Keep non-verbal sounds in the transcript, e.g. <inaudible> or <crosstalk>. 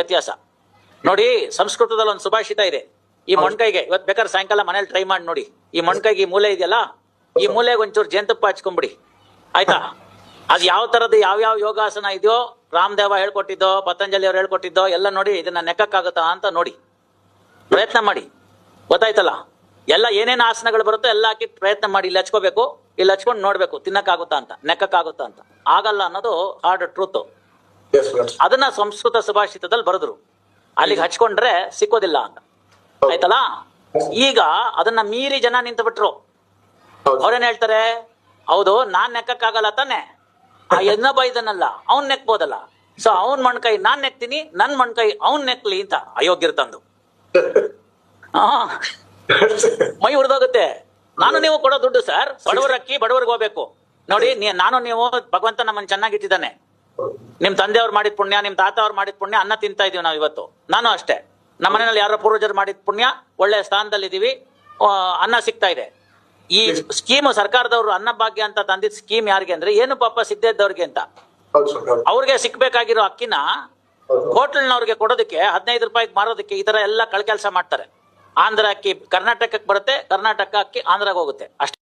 ವ್ಯತ್ಯಾಸ. ನೋಡಿ ಸಂಸ್ಕೃತದಲ್ಲಿ ಒಂದು ಸುಭಾಷಿತ ಇದೆ. ಈ ಮೊಣ್ಕೈಗೆ ಇವತ್ತು ಬೇಕಾದ್ರೆ ಸಾಯಂಕಾಲ ಮನೇಲಿ ಟ್ರೈ ಮಾಡಿ ನೋಡಿ. ಈ ಮೊಣ್ಕೈಗೆ ಈ ಮೂಲೆ ಇದೆಯಲ್ಲ? ಈ ಮೂಲೆಗೆ ಒಂಚೂರು ಜೇನುತುಪ್ಪ ಹಚ್ಕೊಂಬಿಡಿ. ಆಯ್ತಾ? ಅದು ಯಾವ ತರದ ಯಾವ ಯಾವ ಯೋಗಾಸನ ಇದೆಯೋ ರಾಮದೇವ ಹೇಳ್ಕೊಟ್ಟಿದ್ದೋ ಪತಂಜಲಿ ಅವ್ರು ಹೇಳ್ಕೊಟ್ಟಿದ್ದೋ ಎಲ್ಲ ನೋಡಿ ಇದನ್ನ ನೆಕ್ಕಕ್ಕಾಗುತ್ತಾ ಅಂತ ನೋಡಿ. ಪ್ರಯತ್ನ ಮಾಡಿ. ಗೊತ್ತಾಯ್ತಲ್ಲ? ಎಲ್ಲ ಏನೇನು ಆಸನಗಳು ಬರುತ್ತೋ ಎಲ್ಲ ಹಾಕಿ ಪ್ರಯತ್ನ ಮಾಡಿ. ಇಲ್ಲಿ ಹಚ್ಕೋಬೇಕು ಇಲ್ಲಿ ಹಚ್ಕೊಂಡು ನೋಡ್ಬೇಕು ತಿನ್ನಕ್ಕಾಗುತ್ತಾ ಅಂತ ನೆಕ್ಕಕ್ಕಾಗುತ್ತಾ ಅಂತ. ಆಗಲ್ಲ ಅನ್ನೋದು ಹಾರ್ಡ್ ಟ್ರೂತ್ ಅದನ್ನ ಸಂಸ್ಕೃತ ಸುಭಾಷಿತದಲ್ಲಿ ಬರೆದ್ರು. ಅಲ್ಲಿಗೆ ಹಚ್ಕೊಂಡ್ರೆ ಸಿಕ್ಕೋದಿಲ್ಲ ಅಂತ. ಆಯ್ತಲ್ಲ? ಈಗ ಅದನ್ನ ಮೀರಿ ಜನ ನಿಂತು ಬಿಟ್ರು. ಅವ್ರೇನ್ ಹೇಳ್ತಾರೆ? ಹೌದು ನಾನ್ ನೆಕ್ಕಕ್ಕಾಗಲ್ಲ ತಾನೆ. ಆ <laughs> ಇನ್ನೊಬ್ಬ ಇದನ್ನಲ್ಲ ಅವ್ನ್ ನೆಕ್ಬೋದಲ್ಲ. ಸೊ ಅವನ್ ಮಣ್ಕೈ ನಾನ್ ನೆಕ್ತೀನಿ ನನ್ ಮಣ್ಕೈ ಅವ್ನ್ ನೆಕ್ಲಿ ಅಂತ ಅಯೋಗ್ಯರ್ ತಂದು. <laughs> ಆ <laughs> ಮೈ ಉರಿದೋಗುತ್ತೆ. ನಾನು ನೀವು ಕೊಡೋ ದುಡ್ಡು ಸರ್ ಬಡವರ ಅಕ್ಕಿ ಬಡವರಿಗೆ ಹೋಗ್ಬೇಕು. ನೋಡಿ ನಾನು ನೀವು ಭಗವಂತ ನಮ್ಮನ್ನ ಚೆನ್ನಾಗಿಟ್ಟಿದ್ದಾನೆ. ನಿಮ್ ತಂದೆಯವ್ರು ಮಾಡಿದ ಪುಣ್ಯ ನಿಮ್ ತಾತ ಅವ್ರು ಮಾಡಿದ ಪುಣ್ಯ ಅನ್ನ ತಿಂತಾ ಇದೀವಿ ನಾವು ಇವತ್ತು. ನಾನು ಅಷ್ಟೇ. ನಮ್ಮ ಮನೆಯಲ್ಲಿ ಯಾರೋ ಪೂರ್ವಜರು ಮಾಡಿದ ಪುಣ್ಯ ಒಳ್ಳೆ ಸ್ಥಾನದಲ್ಲಿ ಇದೀವಿ. ಅನ್ನ ಸಿಗ್ತಾ ಇದೆ. ಈ ಸ್ಕೀಮ್ ಸರ್ಕಾರದವರು ಅನ್ನ ಭಾಗ್ಯ ಅಂತ ತಂದಿದ್ ಸ್ಕೀಮ್ ಯಾರಿಗೆ ಅಂದ್ರೆ ಏನು ಪಾಪ ಇದ್ದವ್ರಿಗೆ ಅಂತ. ಅವ್ರಿಗೆ ಸಿಕ್ಬೇಕಾಗಿರೋ ಅಕ್ಕಿನ ಹೋಟೆಲ್ನವ್ರಿಗೆ ಕೊಡೋದಕ್ಕೆ ಹದಿನೈದು ರೂಪಾಯಿಗೆ ಮಾರೋದಕ್ಕೆ ಈ ತರ ಎಲ್ಲ ಕಳ್ಕೆಲ್ಸ ಮಾಡ್ತಾರೆ. ಆಂಧ್ರ ಅಕ್ಕಿ ಕರ್ನಾಟಕಕ್ಕೆ ಬರುತ್ತೆ ಕರ್ನಾಟಕ ಅಕ್ಕಿ ಆಂಧ್ರಾಗ ಹೋಗುತ್ತೆ. ಅಷ್ಟೇ.